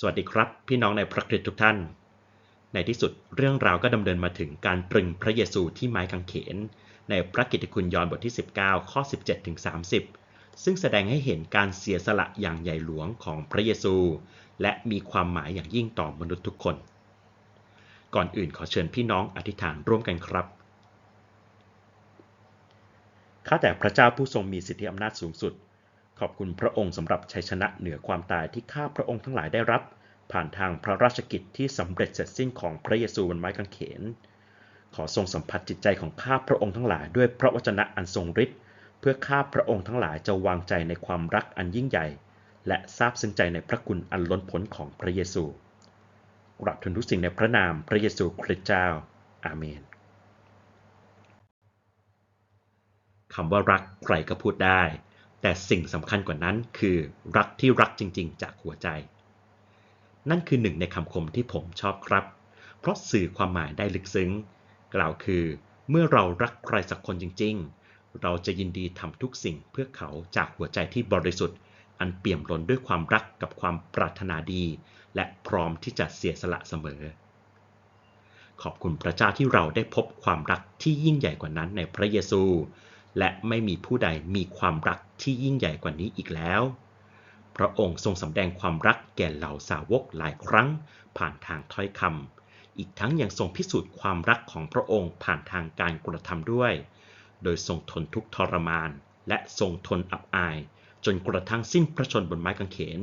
สวัสดีครับพี่น้องในพระคริสต์ทุกท่าน ในที่สุดเรื่องราวก็ดำเนินมาถึงการตรึงพระเยซูที่ไม้กางเขน ในพระกิตติคุณยอห์นบทที่ 19 ข้อ 17ถึง30 ซึ่งแสดงให้เห็นการเสียสละอย่างใหญ่หลวงของพระเยซู และมีความหมายอย่างยิ่งต่อมนุษย์ทุกคน ก่อนอื่นขอเชิญพี่น้องอธิษฐานร่วมกันครับข้าแต่พระเจ้าผู้ทรงมีสิทธิอำนาจสูงสุด ขอบคุณพระองค์สำหรับชัยชนะเหนือความตายที่ข้าพระองค์ทั้งหลายได้รับ ผ่านทางพระราชกิจที่สำเร็จเสร็จสิ้นของพระเยซูบนไม้กางเขน ขอทรงสัมผัสจิตใจของข้าพระองค์ทั้งหลายด้วยพระวจนะอันทรงฤทธิ์เพื่อข้าพระองค์ทั้งหลายจะวางใจในความรักอันยิ่งใหญ่ และซาบซึ้งใจในพระคุณอันล้นพ้นของพระเยซูกราบทูลทุกสิ่งในพระนามพระเยซูคริสต์เจ้า อาเมนคำว่ารักใครก็พูดได้ แต่สิ่งสำคัญกว่านั้นคือรักที่รักจริง ๆ จากหัวใจ นั่นคือหนึ่งในคำคมที่ผมชอบครับ เพราะสื่อความหมายได้ลึกซึ้ง กล่าวคือ เมื่อเรารักใครสักคนจริง ๆ เราจะยินดีทำทุกสิ่งเพื่อเขาจากหัวใจที่บริสุทธิ์ อันเปี่ยมล้นด้วยความรักกับความปรารถนาดี และพร้อมที่จะเสียสละเสมอ ขอบคุณพระเจ้าที่เราได้พบความรักที่ยิ่งใหญ่กว่านั้นในพระเยซู และไม่มีผู้ใดมีความรัก ที่ยิ่งใหญ่กว่านี้อีกแล้ว พระองค์ทรงสำแดงความรักแก่เหล่าสาวกหลายครั้งผ่านทางถ้อยคำ อีกทั้งยังทรงพิสูจน์ความรักของพระองค์ผ่านทางการกระทำด้วย โดยทรงทนทุกทรมาน และทรงทนอับอาย จนกระทั่งสิ้นพระชนบนไม้กางเขน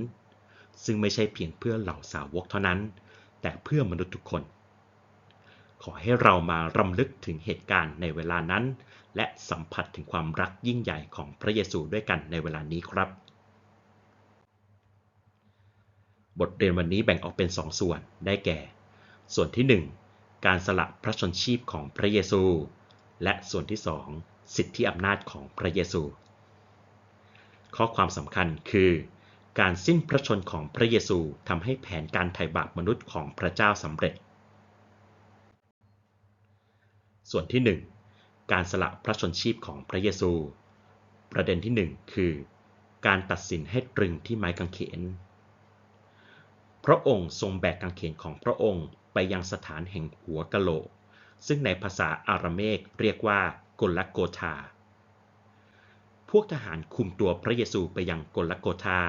ซึ่งไม่ใช่เพียงเพื่อเหล่าสาวกเท่านั้น แต่เพื่อมนุษย์ทุกคนขอให้เรามารำลึกถึงเหตุการณ์ในเวลานั้น และสัมผัสถึงความรักยิ่งใหญ่ของพระเยซูด้วยกันในเวลานี้ครับ บทเรียนวันนี้แบ่งออกเป็นสองส่วนได้แก่ ส่วนที่ 1 การสละพระชนชีพของพระเยซู และส่วนที่ 2 สิทธิอำนาจของพระเยซู ข้อความสำคัญคือ การสิ้นพระชนของพระเยซูทำให้แผนการไถ่บาปมนุษย์ของพระเจ้าสำเร็จ ส่วนที่ 1 การสละพระชนชีพของพระเยซู ประเด็นที่ 1 คือ การตัดสินให้ตรึงที่ไม้กางเขน พระองค์ทรงแบกกางเขนของพระองค์ไปยังสถานแห่งหัวกะโหลก ซึ่งในภาษาอาราเมกเรียกว่ากลโกธาพวกทหารคุมตัวพระเยซูไปยังกลโกธา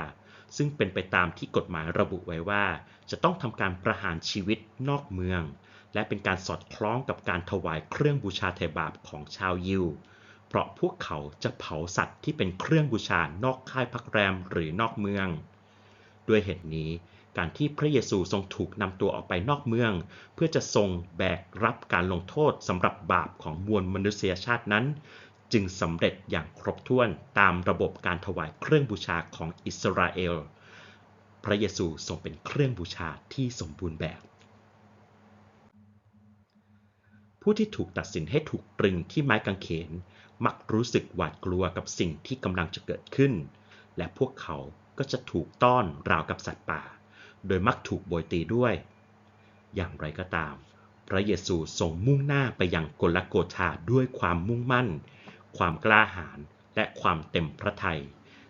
ซึ่งเป็นไปตามที่กฎหมายระบุไว้ว่า จะต้องทำการประหารชีวิตนอกเมือง และเป็นการสอดคล้องกับการถวายเครื่องบูชาไถ่บาปของชาวยิว เพราะพวกเขาจะเผาสัตว์ที่เป็นเครื่องบูชานอกค่ายพักแรมหรือนอกเมือง ด้วยเหตุนี้การที่พระเยซูทรงถูกนำตัวออกไปนอกเมือง เพื่อจะทรงแบกรับการลงโทษสำหรับบาปของมวลมนุษยชาตินั้น จึงสำเร็จอย่างครบถ้วนตามระบบการถวายเครื่องบูชาของอิสราเอล พระเยซูทรงเป็นเครื่องบูชาที่สมบูรณ์แบบ ผู้ที่ถูกตัดสินให้ถูกตรึงที่ไม้กางเขน มักรู้สึกหวาดกลัวกับสิ่งที่กำลังจะเกิดขึ้น และพวกเขาก็จะถูกต้อนราวกับสัตว์ป่า โดยมักถูกโบยตีด้วย อย่างไรก็ตาม พระเยซูทรงมุ่งหน้าไปยังกลโกธาด้วยความมุ่งมั่น ความกล้าหาญและความเต็มพระทัย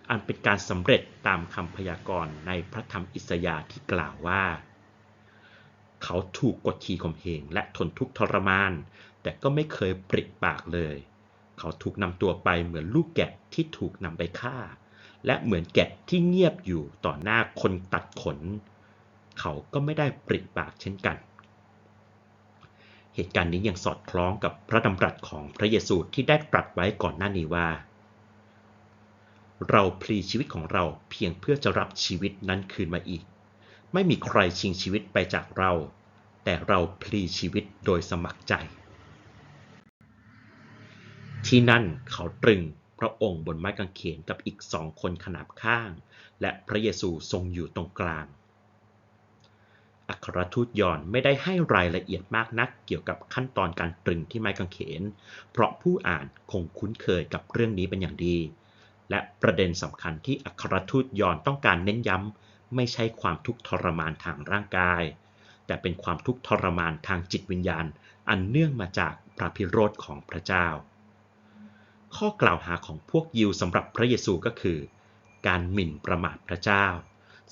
อันเป็นการสำเร็จตามคำพยากรณ์ในพระธรรมอิสยาห์ที่กล่าวว่า เขาถูกกดขี่ข่มเหงและทนทุกข์ทรมาน แต่ก็ไม่เคยปริปากเลย เขาถูกนำตัวไปเหมือนลูกแกะที่ถูกนำไปฆ่า และเหมือนแกะที่เงียบอยู่ต่อหน้าคนตัดขน เขาก็ไม่ได้ปริปากเช่นกัน เหตุการณ์นี้ยังสอดคล้องกับพระดำรัสของพระเยซูที่ได้ตรัสไว้ก่อนหน้านี้ว่า เราพลีชีวิตของเราเพียงเพื่อจะรับชีวิตนั้นคืนมาอีก ไม่มีใครชิงชีวิตไปจากเรา แต่เราพลีชีวิตโดยสมัครใจ ที่นั่นเขาตรึงพระองค์บนไม้กางเขนกับอีกสองคนขนาบข้าง และพระเยซูทรงอยู่ตรงกลาง อัครทูตยอนไม่ได้ให้รายละเอียดมากนักเกี่ยวกับขั้นตอนการตรึงที่ไม้กางเขน เพราะผู้อ่านคงคุ้นเคยกับเรื่องนี้เป็นอย่างดี และประเด็นสำคัญที่อัครทูตยอนต้องการเน้นย้ำ ไม่ใช่ความทุกข์ทรมานทางร่างกาย แต่เป็นความทุกข์ทรมานทางจิตวิญญาณ อันเนื่องมาจากพระพิโรธของพระเจ้า ข้อกล่าวหาของพวกยิวสำหรับพระเยซูก็คือ การหมิ่นประมาทพระเจ้า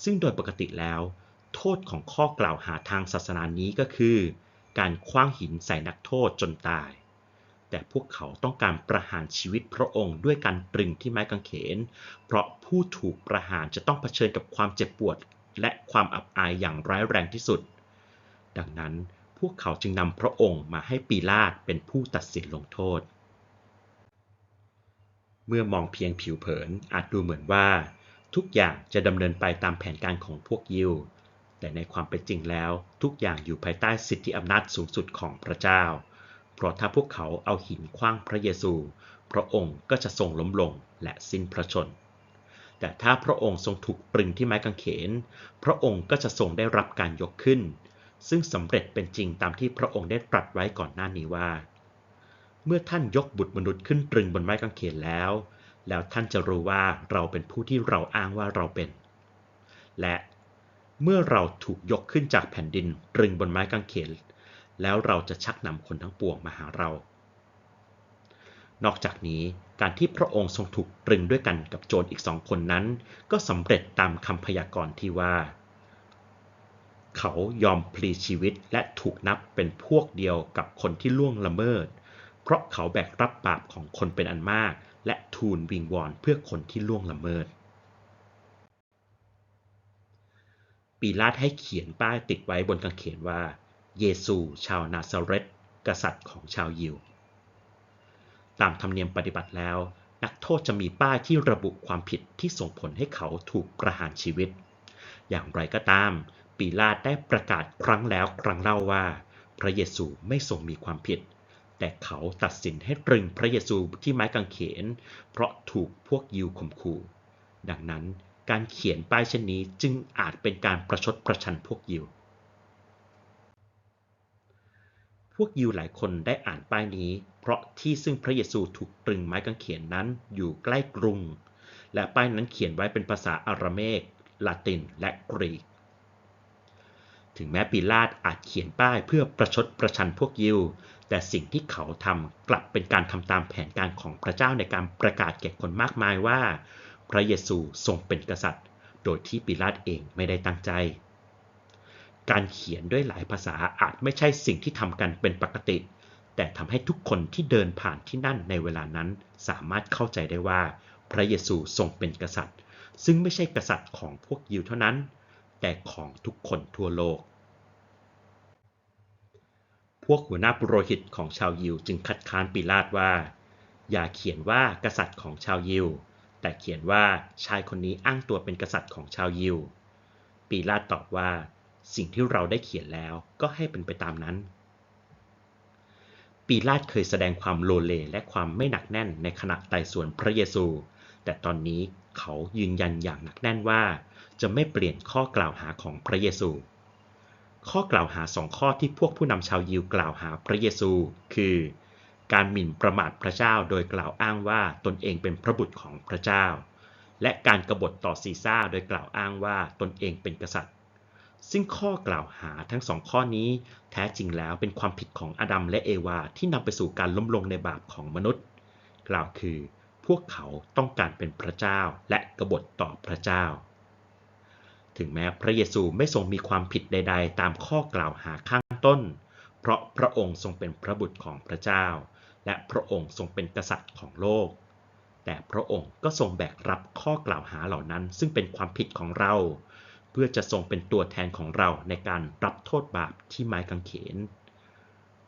ซึ่งโดยปกติแล้ว โทษของข้อกล่าวหาทางศาสนานี้ก็คือ การคว้างหินใส่นักโทษจนตาย แต่พวกเขาต้องการประหารชีวิตพระองค์ด้วยการตรึงที่ไม้กางเขน เพราะผู้ถูกประหารจะต้องเผชิญกับความเจ็บปวด และความอับอายอย่างร้ายแรงที่สุด ดังนั้นพวกเขาจึงนำพระองค์มาให้ปีลาตเป็นผู้ตัดสินลงโทษ เมื่อมองเพียงผิวเผินอาจดูเหมือนว่า ทุกอย่างจะดำเนินไปตามแผนการของพวกยิว แต่ในความเป็นจริงแล้ว ทุกอย่างอยู่ภายใต้สิทธิอำนาจสูงสุดของพระเจ้า เพราะถ้าพวกเขาเอาหินคว้างพระเยซู พระองค์ก็จะทรงล้มลงและสิ้นพระชน แต่ถ้าพระองค์ทรงถูกตรึงที่ไม้กางเขน พระองค์ก็จะทรงได้รับการยกขึ้น ซึ่งสำเร็จเป็นจริงตามที่พระองค์ได้ตรัสไว้ก่อนหน้านี้ว่า เมื่อท่านยกบุตรมนุษย์ขึ้นตรึงบนไม้กางเขนแล้ว แล้วท่านจะรู้ว่าเราเป็นผู้ที่เราอ้างว่าเราเป็น และเมื่อเราถูกยกขึ้นจากแผ่นดินตรึงบนไม้กางเขน แล้วเราจะชักนำคนทั้งปวงมาหาเรา นอกจากนี้การที่พระองค์ทรงถูกตรึงด้วยกันกับโจรอีกสองคนนั้น ก็สำเร็จตามคำพยากรณ์ที่ว่า เขายอมพลีชีวิตและถูกนับเป็นพวกเดียวกับคนที่ล่วงละเมิด เพราะเขาแบกรับบาปของคนเป็นอันมาก และทูลวิงวอนเพื่อคนที่ล่วงละเมิดปีลาตให้เขียนป้ายติดไว้บนกางเขนว่า เยซู ชาวนาซาเรตกษัตริย์ของชาวยิว ตามธรรมเนียมปฏิบัติแล้ว นักโทษจะมีป้ายที่ระบุความผิดที่ส่งผลให้เขาถูกประหารชีวิต อย่างไรก็ตาม ปีลาตได้ประกาศครั้งแล้วครั้งเล่าว่า พระเยซูไม่ทรงมีความผิด แต่เขาตัดสินให้ตรึงพระเยซูที่ไม้กางเขน เพราะถูกพวกยิวข่มขู่ ดังนั้นการเขียนป้ายเช่นนี้จึงอาจเป็นการประชดประชันพวกยิว พวกยิวหลายคนได้อ่านป้ายนี้ เพราะที่ซึ่งพระเยซูถูกตรึงไม้กางเขนนั้นอยู่ใกล้กรุง และป้ายนั้นเขียนไว้เป็นภาษาอาราเมกลาติน และกรีก ถึงแม้ปีลาตอาจเขียนป้ายเพื่อประชดประชันพวกยิว แต่สิ่งที่เขาทำกลับเป็นการทำตามแผนการของพระเจ้าในการประกาศแก่คนมากมายว่า พระเยซูทรงเป็นกษัตริย์ โดยที่ปีลาตเองไม่ได้ตั้งใจ การเขียนด้วยหลายภาษาอาจไม่ใช่สิ่งที่ทำกันเป็นปกติ แต่ทำให้ทุกคนที่เดินผ่านที่นั่นในเวลานั้น สามารถเข้าใจได้ว่า พระเยซูทรงเป็นกษัตริย์ ซึ่งไม่ใช่กษัตริย์ของพวกยิวเท่านั้น แต่ของทุกคนทั่วโลก พวกหัวหน้าปุโรหิตของชาวยิวจึงคัดค้านปีลาตว่า อย่าเขียนว่ากษัตริย์ของชาวยิว แต่เขียนว่าชายคนนี้อ้างตัวเป็นกษัตริย์ของชาวยิวปีลาตตอบว่า สิ่งที่เราได้เขียนแล้วก็ให้เป็นไปตามนั้น ปีลาตเคยแสดงความโลเลและความไม่หนักแน่นในขณะไต่สวนพระเยซู แต่ตอนนี้เขายืนยันอย่างหนักแน่นว่า จะไม่เปลี่ยนข้อกล่าวหาของพระเยซู ข้อกล่าวหาสองข้อที่พวกผู้นำชาวยิวกล่าวหาพระเยซู คือ การหมิ่นประมาทพระเจ้าโดยกล่าวอ้างว่าตนเองเป็นพระบุตรของพระเจ้า และการกบฏต่อซีซ่าโดยกล่าวอ้างว่าตนเองเป็นกษัตริย์ ซึ่งข้อกล่าวหาทั้งสองข้อนี้ แท้จริงแล้วเป็นความผิดของอาดัมและเอวาที่นำไปสู่การล้มลงในบาปของมนุษย์ กล่าวคือ พวกเขาต้องการเป็นพระเจ้าและกบฏต่อพระเจ้า ถึงแม้พระเยซูไม่ทรงมีความผิดใด ๆ ตามข้อกล่าวหาข้างต้น เพราะพระองค์ทรงเป็นพระบุตรของพระเจ้า และพระองค์ทรงเป็นกษัตริย์ของโลก แต่พระองค์ก็ทรงแบกรับข้อกล่าวหาเหล่านั้น ซึ่งเป็นความผิดของเรา เพื่อจะทรงเป็นตัวแทนของเราในการรับโทษบาปที่ไม้กางเขน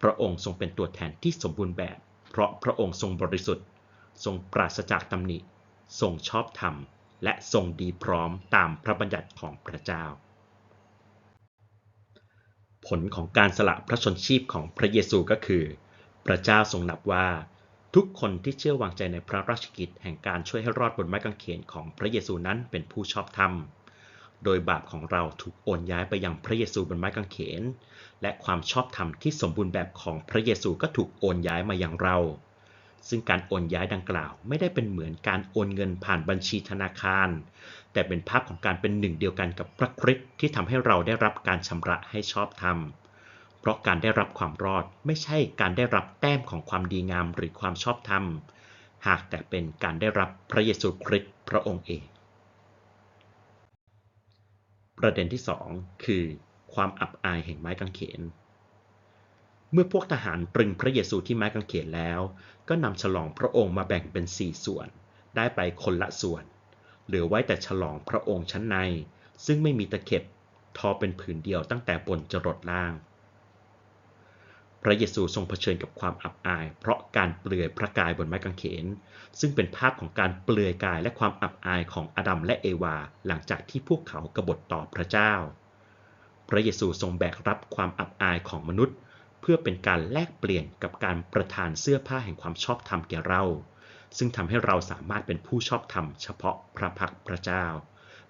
พระองค์ทรงเป็นตัวแทนที่สมบูรณ์แบบ เพราะพระองค์ทรงบริสุทธิ์ ทรงปราศจากตำหนิ ทรงชอบธรรม และทรงดีพร้อมตามพระบัญญัติของพระเจ้า ผลของการสละพระชนชีพของพระเยซูก็คือ พระเจ้าทรงนับว่าทุกคนที่เชื่อวางใจในพระราชกิจแห่งการช่วยให้รอดบนไม้กางเขนของพระเยซูนั้นเป็นผู้ชอบธรรม โดยบาปของเราถูกโอนย้ายไปยังพระเยซูบนไม้กางเขน และความชอบธรรมที่สมบูรณ์แบบของพระเยซูก็ถูกโอนย้ายมายังเรา ซึ่งการโอนย้ายดังกล่าว ไม่ได้เป็นเหมือนการโอนเงินผ่านบัญชีธนาคาร แต่เป็นภาพของการเป็นหนึ่งเดียวกันกับพระคริสต์ที่ทำให้เราได้รับการชำระให้ชอบธรรม เพราะการได้รับความรอดไม่ใช่การได้รับแต้มของความดีงามหรือความชอบธรรม หากแต่เป็นการได้รับพระเยซูคริสต์พระองค์เอง ประเด็นที่สองคือความอับอายแห่งไม้กางเขน เมื่อพวกทหารตรึงพระเยซูที่ไม้กางเขนแล้ว ก็นำฉลองพระองค์มาแบ่งเป็นสี่ส่วน ได้ไปคนละส่วน เหลือไว้แต่ฉลองพระองค์ชั้นใน ซึ่งไม่มีตะเข็บทอเป็นผืนเดียวตั้งแต่บนจรดล่าง ระเยซูทรงเผชิญกับความอับอาย เพราะการเปลือยพระกายบนไม้กางเขน ซึ่งเป็นภาพของการเปลือยกายและความอับอายของอดัมและเอวา หลังจากที่พวกเขากบฏต่อพระเจ้า พระเยซูทรงแบกรับความอับอายของมนุษย์ เพื่อเป็นการแลกเปลี่ยนกับการประทานเสื้อผ้าแห่งความชอบธรรมแก่เรา ซึ่งทำให้เราสามารถเป็นผู้ชอบธรรมเฉพาะพระพักพระเจ้า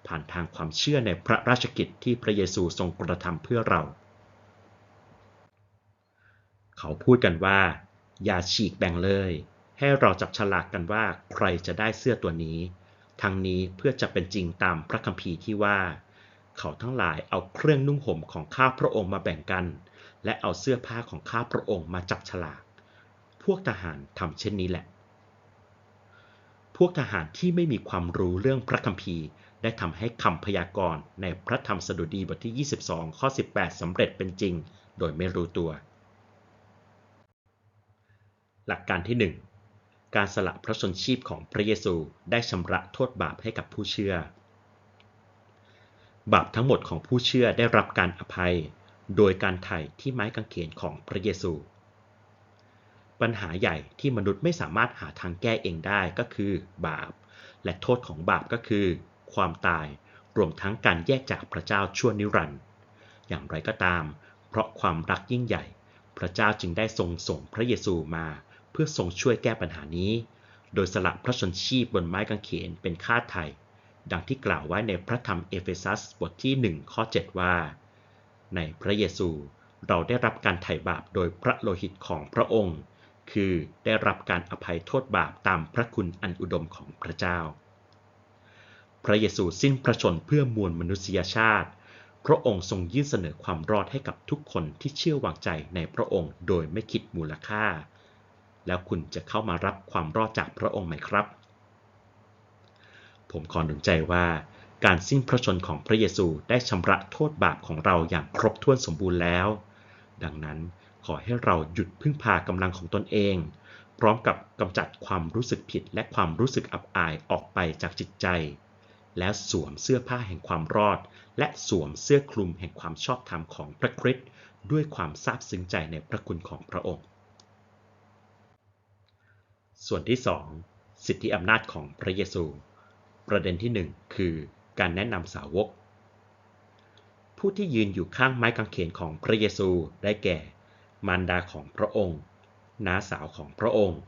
ผ่านทางความเชื่อในพระราชกิจที่พระเยซูทรงกระทำเพื่อเรา เขาพูดกันว่า อย่าฉีกแบ่งเลย ให้เราจับฉลากกันว่าใครจะได้เสื้อตัวนี้ ทั้งนี้เพื่อจะเป็นจริงตามพระคัมภีร์ที่ว่า เขาทั้งหลายเอาเครื่องนุ่งห่มของข้าพระองค์มาแบ่งกัน และเอาเสื้อผ้าของข้าพระองค์มาจับฉลาก พวกทหารทำเช่นนี้แหละ พวกทหารที่ไม่มีความรู้เรื่องพระคัมภีร์ได้ทำให้คำพยากรณ์ในพระธรรมสดุดีบทที่ 22 ข้อ 18สำเร็จเป็นจริง โดยไม่รู้ตัว หลักการที่ 1 การสละพระชนชีพของพระเยซูได้ชำระโทษบาปให้กับผู้เชื่อ บาปทั้งหมดของผู้เชื่อได้รับการอภัย โดยการไถ่ที่ไม้กางเขนของพระเยซู ปัญหาใหญ่ที่มนุษย์ไม่สามารถหาทางแก้เองได้ก็คือบาป และโทษของบาปก็คือ ความตายรวมทั้งการแยกจากพระเจ้าชั่วนิรันดร์อย่างไรก็ตาม เพราะความรักยิ่งใหญ่ พระเจ้าจึงได้ทรงส่งพระเยซูมา พื่อทรงช่วยแก้ปัญหานี้ โดยสละพระชนชีพบนไม้กางเขนเป็นค่าไถ่ดังที่กล่าวไว้ในพระธรรมเอเฟซัสบทที่ 1 ข้อ 7 ว่า ในพระเยซูเราได้รับการไถ่บาปโดยพระโลหิตของพระองค์ คือได้รับการอภัยโทษบาปตามพระคุณอันอุดมของพระเจ้า พระเยซูสิ้นพระชนเพื่อมวลมนุษยชาติ พระองค์ทรงยื่นเสนอความรอดให้กับทุกคนที่เชื่อวางใจในพระองค์โดยไม่คิดมูลค่า คุณจะเข้ามารับความรอดจากพระองค์ไหมครับ ผมขอหนุนใจว่า การสิ้นพระชนของพระเยซูได้ชำระโทษบาปของเราอย่างครบถ้วนสมบูรณ์แล้ว ดังนั้นขอให้เราหยุดพึ่งพากำลังของตนเอง พร้อมกับกำจัดความรู้สึกผิดและความรู้สึกอับอายออกไปจากจิตใจ แล้วสวมเสื้อผ้าแห่งความรอด และสวมเสื้อคลุมแห่งความชอบธรรมของพระคริสต์ด้วยความซาบซึ้งใจในพระคุณของพระองค์ ส่วนที่ 2 สิทธิอำนาจของพระเยซู ประเด็นที่ 1 คือการแนะนำสาวก ผู้ที่ยืนอยู่ข้างไม้กางเขนของพระเยซูได้แก่ มารดาของพระองค์น้าสาวของพระองค์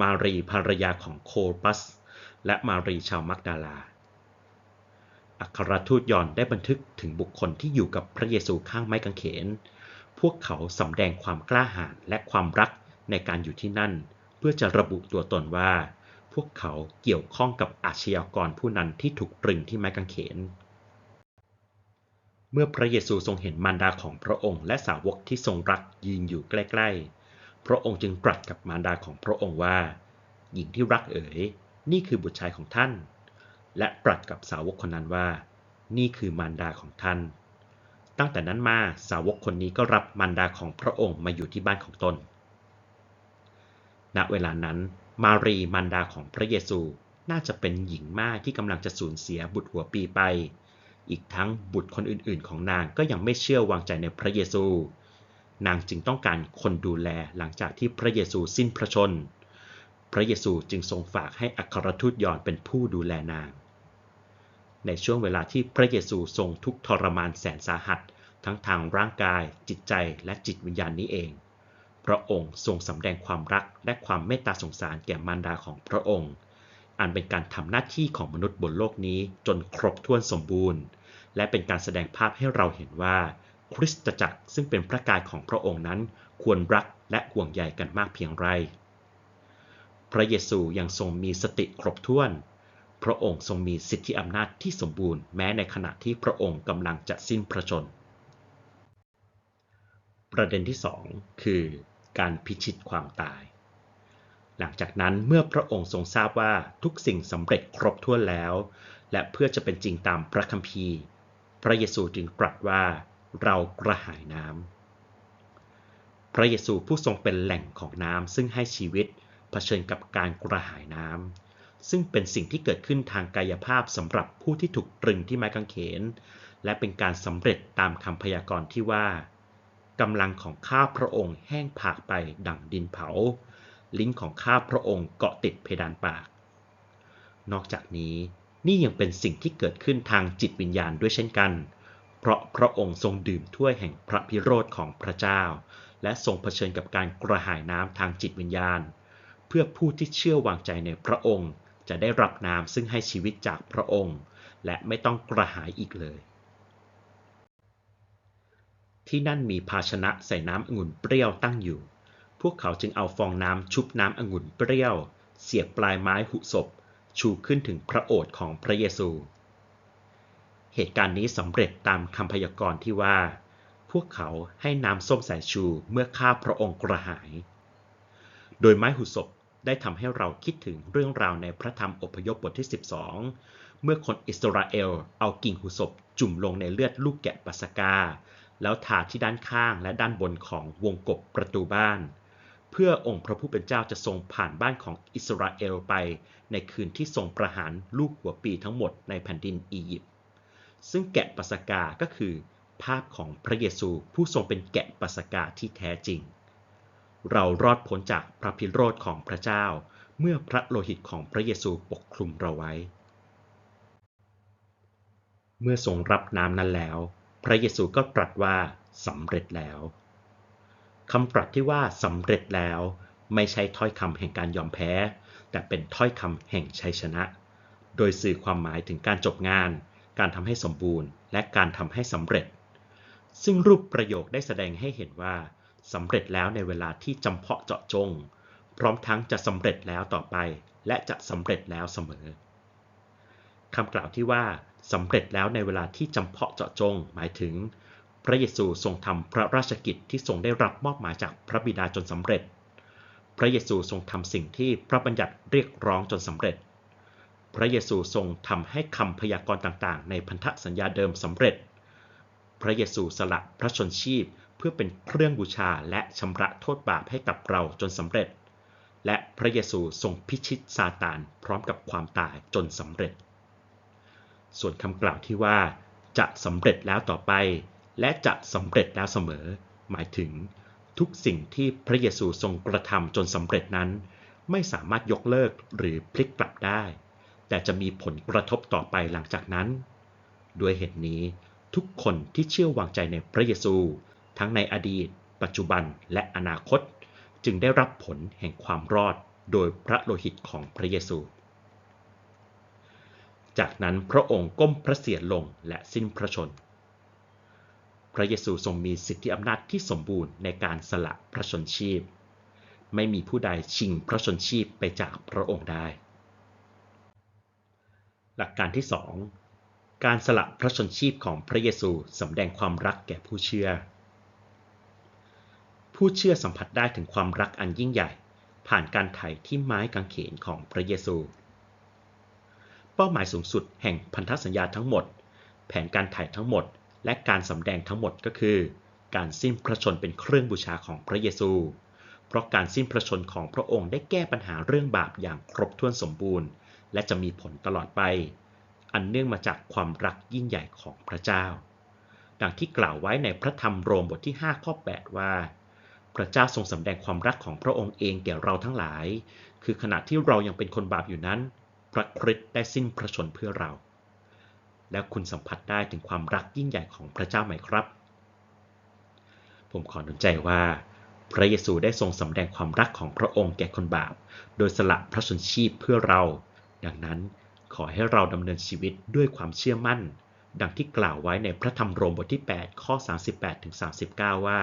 มารีภรรยาของโคปัส และมารีชาวมักดาลา อัครทูตยอนได้บันทึกถึงบุคคลที่อยู่กับพระเยซูข้างไม้กางเขน พวกเขาสำแดงความกล้าหาญและความรักในการอยู่ที่นั่น เพื่อจะระบุตัวตนว่า พวกเขาเกี่ยวข้องกับอาชญากรผู้นั้นที่ถูกตรึงที่ไม้กางเขน เมื่อพระเยซูทรงเห็นมารดาของพระองค์และสาวกที่ทรงรักยืนอยู่ใกล้ ๆ พระองค์จึงตรัสกับมารดาของพระองค์ว่า หญิงที่รักเอ๋ย นี่คือบุตรชายของท่าน และตรัสกับสาวกคนนั้นว่า นี่คือมารดาของท่านตั้งแต่นั้นมาสาวกคนนี้ก็รับมารดาของพระองค์มาอยู่ที่บ้านของตน ณเวลานั้น มารีมารดาของพระเยซูน่าจะเป็นหญิงม่ายที่กำลังจะสูญเสียบุตรหัวปีไป อีกทั้งบุตรคนอื่นๆ ของนางก็ยังไม่เชื่อวางใจในพระเยซู นางจึงต้องการคนดูแลหลังจากที่พระเยซูสิ้นพระชน พระเยซูจึงทรงฝากให้อัครทูตยอนเป็นผู้ดูแลนาง ในช่วงเวลาที่พระเยซูทรงทุกทรมานแสนสาหัส ทั้งทางร่างกาย จิตใจและจิตวิญญาณนี้เอง พระองค์ทรงสำแดงความรักและความเมตตาสงสารแก่มารดาของพระองค์ อันเป็นการทำหน้าที่ของมนุษย์บนโลกนี้จนครบถ้วนสมบูรณ์ และเป็นการแสดงภาพให้เราเห็นว่า คริสตจักรซึ่งเป็นพระกายของพระองค์นั้นควรรักและห่วงใยกันมากเพียงไร พระเยซูยังทรงมีสติครบถ้วน พระองค์ทรงมีสิทธิอำนาจที่สมบูรณ์แม้ในขณะที่พระองค์กำลังจะสิ้นพระชน ประเด็นที่ 2 คือ การพิชิตความตาย หลังจากนั้นเมื่อพระองค์ทรงทราบว่าทุกสิ่งสำเร็จครบถ้วนแล้ว และเพื่อจะเป็นจริงตามพระคัมภีร์ พระเยซูจึงตรัสว่าเรากระหายน้ำ พระเยซูผู้ทรงเป็นแหล่งของน้ำซึ่งให้ชีวิตเผชิญกับการกระหายน้ำ ซึ่งเป็นสิ่งที่เกิดขึ้นทางกายภาพสำหรับผู้ที่ถูกตรึงที่ไม้กางเขน และเป็นการสำเร็จตามคำพยากรณ์ที่ว่า กำลังของข้าพระองค์แห้งผากไปดั่งดินเผา ลิ้นของข้าพระองค์เกาะติดเพดานปาก นอกจากนี้นี่ยังเป็นสิ่งที่เกิดขึ้นทางจิตวิญญาณด้วยเช่นกัน เพราะพระองค์ทรงดื่มถ้วยแห่งพระพิโรธของพระเจ้า และทรงเผชิญกับการกระหายน้ำทางจิตวิญญาณ เพื่อผู้ที่เชื่อวางใจในพระองค์ จะได้รับน้ำซึ่งให้ชีวิตจากพระองค์ และไม่ต้องกระหายอีกเลย ที่นั่นมีภาชนะใส่น้ำองุ่นเปรี้ยวตั้งอยู่ พวกเขาจึงเอาฟองน้ำชุบน้ำองุ่นเปรี้ยว เสียบปลายไม้หุศพ ชูขึ้นถึงพระโอษฐ์ของพระเยซู เหตุการณ์นี้สำเร็จตามคำพยากรณ์ที่ว่า พวกเขาให้น้ำส้มสายชูเมื่อข้าพระองค์กระหาย โดยไม้หุศพได้ทำให้เราคิดถึงเรื่องราวในพระธรรมอพยพบทที่ 12 เมื่อคนอิสราเอลเอากิ่งหุศพจุ่มลงในเลือดลูกแกะปัสกา แล้วทาที่ด้านข้างและด้านบนของวงกบประตูบ้าน เพื่อองค์พระผู้เป็นเจ้าจะทรงผ่านบ้านของอิสราเอลไป ในคืนที่ทรงประหารลูกหัวปีทั้งหมดในแผ่นดินอียิปต์ซึ่งแกะปัสกาก็คือ ภาพของพระเยซูผู้ทรงเป็นแกะปัสกาที่แท้จริง เรารอดพ้นจากพระพิโรธของพระเจ้า เมื่อพระโลหิตของพระเยซูปกคลุมเราไว้ เมื่อทรงรับน้ำนั้นแล้ว พระเยซูก็ตรัสว่าสำเร็จแล้วคำตรัสที่ว่าสำเร็จแล้ว ไม่ใช่ถ้อยคำแห่งการยอมแพ้ แต่เป็นถ้อยคำแห่งชัยชนะ โดยสื่อความหมายถึงการจบงาน การทำให้สมบูรณ์ และการทำให้สำเร็จ ซึ่งรูปประโยคได้แสดงให้เห็นว่าสำเร็จแล้วในเวลาที่จำเพาะเจาะจง พร้อมทั้งจะสำเร็จแล้วต่อไป และจะสำเร็จแล้วเสมอคำกล่าวที่ว่า สำเร็จแล้วในเวลาที่จำเพาะเจาะจง หมายถึง พระเยซูทรงทำพระราชกิจที่ทรงได้รับมอบหมายจากพระบิดาจนสำเร็จ พระเยซูทรงทำสิ่งที่พระบัญญัติเรียกร้องจนสำเร็จ พระเยซูทรงทำให้คำพยากรณ์ต่างๆ ในพันธสัญญาเดิมสำเร็จ พระเยซูสละพระชนชีพเพื่อเป็นเครื่องบูชาและชำระโทษบาปให้กับเราจนสำเร็จ และพระเยซูทรงพิชิตซาตานพร้อมกับความตายจนสำเร็จ ส่วนคำกล่าวที่ว่า จะสำเร็จแล้วต่อไป และจะสำเร็จแล้วเสมอ หมายถึงทุกสิ่งที่พระเยซูทรงกระทำจนสำเร็จนั้น ไม่สามารถยกเลิกหรือพลิกกลับได้ แต่จะมีผลกระทบต่อไปหลังจากนั้น ด้วยเหตุนี้ทุกคนที่เชื่อวางใจในพระเยซู ทั้งในอดีต ปัจจุบันและอนาคต จึงได้รับผลแห่งความรอดโดยพระโลหิตของพระเยซู จากนั้นพระองค์ก้มพระเศียรลงและสิ้นพระชน พระเยซูทรงมีสิทธิอำนาจที่สมบูรณ์ในการสละพระชนชีพ ไม่มีผู้ใดชิงพระชนชีพไปจากพระองค์ได้ หลักการที่ 2 การสละพระชนชีพของพระเยซูสำแดงความรักแก่ผู้เชื่อ ผู้เชื่อสัมผัสได้ถึงความรักอันยิ่งใหญ่ ผ่านการไถ่ที่ไม้กางเขนของพระเยซู เป้าหมายสูงสุดแห่งพันธสัญญาทั้งหมด แผนการไถ่ทั้งหมด และการสำแดงทั้งหมดก็คือ การสิ้นพระชนเป็นเครื่องบูชาของพระเยซู เพราะการสิ้นพระชนของพระองค์ได้แก้ปัญหาเรื่องบาปอย่างครบถ้วนสมบูรณ์ และจะมีผลตลอดไป อันเนื่องมาจากความรักยิ่งใหญ่ของพระเจ้า ดังที่กล่าวไว้ในพระธรรมโรมบทที่ 5 ข้อ 8 ว่า พระเจ้าทรงสำแดงความรักของพระองค์เองแก่เราทั้งหลาย คือขณะที่เรายังเป็นคนบาปอยู่นั้น ระคริสต์ได้สิ้นพระชนเพื่อเรา แล้วคุณสัมผัสได้ถึงความรักยิ่งใหญ่ของพระเจ้าไหมครับ ผมขอหนุนใจว่า พระเยซูได้ทรงสำแดงความรักของพระองค์แก่คนบาป โดยสละพระชนชีพเพื่อเรา ดังนั้นขอให้เราดำเนินชีวิตด้วยความเชื่อมั่น ดังที่กล่าวไว้ในพระธรรมโรมบทที่ 8 ข้อ 38ถึง39 ว่า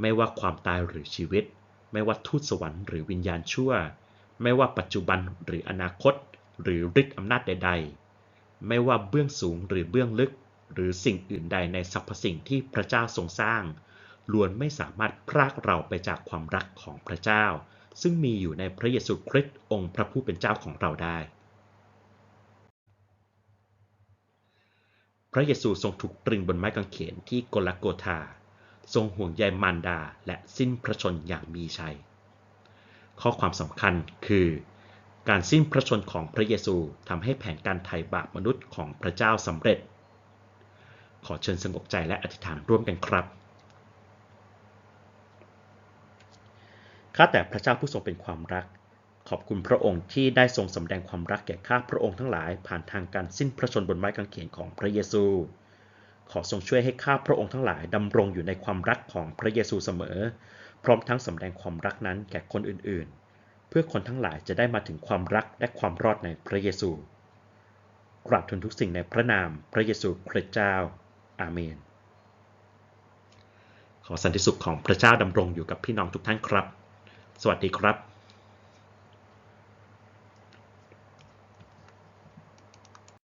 ไม่ว่าความตายหรือชีวิต ไม่ว่าทูตสวรรค์หรือวิญญาณชั่ว ไม่ว่าปัจจุบันหรืออนาคต หรือฤทธิ์อำนาจใด ๆ ไม่ว่าเบื้องสูงหรือเบื้องลึก หรือสิ่งอื่นใดในสรรพสิ่งที่พระเจ้าทรงสร้างล้วนไม่สามารถพรากเราไปจากความรักของพระเจ้า ซึ่งมีอยู่ในพระเยซูคริสต์องค์พระผู้เป็นเจ้าของเราได้ พระเยซูทรงถูกตรึงบนไม้กางเขนที่โกลโกธาทรงห่วงใยมารดาและสิ้นพระชนอย่างมีชัย ข้อความสำคัญคือ การสิ้นพระชนของพระเยซูทำให้แผนการไถ่บาปมนุษย์ของพระเจ้าสำเร็จ ขอเชิญสงบใจและอธิษฐานร่วมกันครับข้าแต่พระเจ้าผู้ทรงเป็นความรัก ขอบคุณพระองค์ที่ได้ทรงสำแดงความรักแก่ข้าพระองค์ทั้งหลายผ่านทางการสิ้นพระชนบนไม้กางเขนของพระเยซู ขอทรงช่วยให้ข้าพระองค์ทั้งหลายดำรงอยู่ในความรักของพระเยซูเสมอ พร้อมทั้งสำแดงความรักนั้นแก่คนอื่นๆ เพื่อคนทั้งหลายจะได้มาถึงความรักและความรอดในพระเยซู กราบทูลทุกสิ่งในพระนามพระเยซูคริสต์เจ้า อาเมน ขอสันติสุขของพระเจ้าดำรงอยู่กับพี่น้องทุกท่านครับ สวัสดีครับ